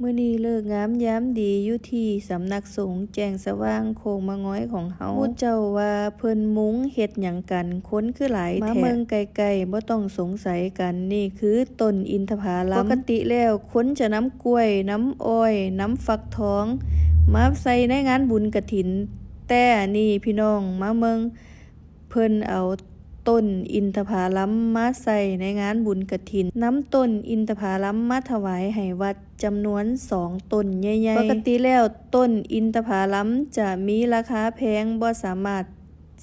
มื้อนี้เลิกงามยามดีอยู่ที่สำนักสงฆ์แจ้งสว่างโคงมะง้อยของเฮาหมู่เจ้าว่าเพิ่นมุงเฮ็ดหยังกันคนคือหลายแท้มาเมืองไกลๆบ่ต้องสงสัยกันนี่คือต้นอินทผลัมปกติแล้วคนจะนำกล้วย น้ำอ้อย น้ำฟักทอง มาใส่ในงานบุญกฐิน แต่นี่พี่น้องมาเมืองเพิ่นเอา ต้นอินทผลัมมาใส่ในงานบุญกระถินน้ำต้นอินทผลัมมาถวายให้วัดจำนวนสองต้นใหญ่ๆปกติแล้วต้นอินทผลัมจะมีราคาแพงบ่สามารถ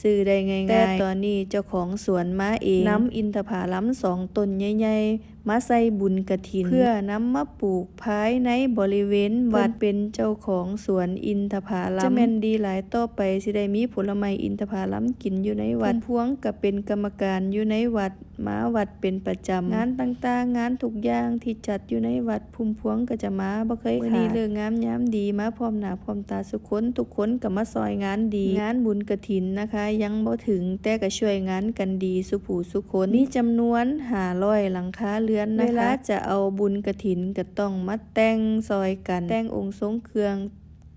ซื้อได้ง่ายๆแต่ตอนนี้เจ้าของสวนมาเองนำอินทผลัมสองต้นใหญ่ๆมาใส่บุญกฐิน เพื่อนำมาปลูกภายในบริเวณวัดเป็นเจ้าของสวนอินทผลัมจะแม่นดีหลายต่อไปสิได้มีผลไม้อินทผลัมกินอยู่ในวัดพวงก็เป็นกรรมการอยู่ในวัด มาวัดเป็นประจำงานต่างๆ งานทุกอย่างที่จัดอยู่ในวัดพุ่มพวงก็จะมาบ่เคยขาดนี้เลิกงามยามดีมาพร้อมหน้าพร้อมตาสุกคนทุกคนก็มาซอยงานดี งานบุญกฐินนะคะ ยังบ่ถึงแต่ก็ช่วยงานกันดีสุผู้สุคนมีจำนวน500หลังคาเรือนนะคะเวลาจะเอาบุญกฐินก็ต้องมาแต่งซอยกันแต่งองค์ทรงเครื่อง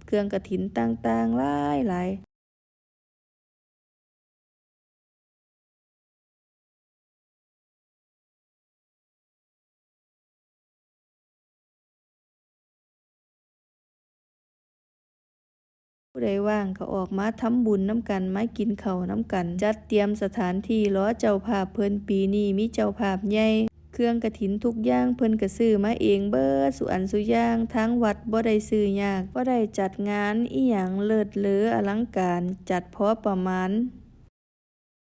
เครื่องกฐินต่างๆหลายๆ ผู้ใดว่างก็ออกมาทำบุญน้ำกันมากินเข่าน้ำกัน จัดเตรียมสถานที่ล้อเจ้าภาพเพิ่นปีนี้มีเจ้าภาพใหญ่เครื่องกระถินทุกอย่างเพิ่นกระซื้อมาเองเบิดสุอันสุย่างทั้งวัดบ่ได้ซื้อยากบ่ได้จัดงานอีหยังเลิศเลออลังการ จัดพอประมาณ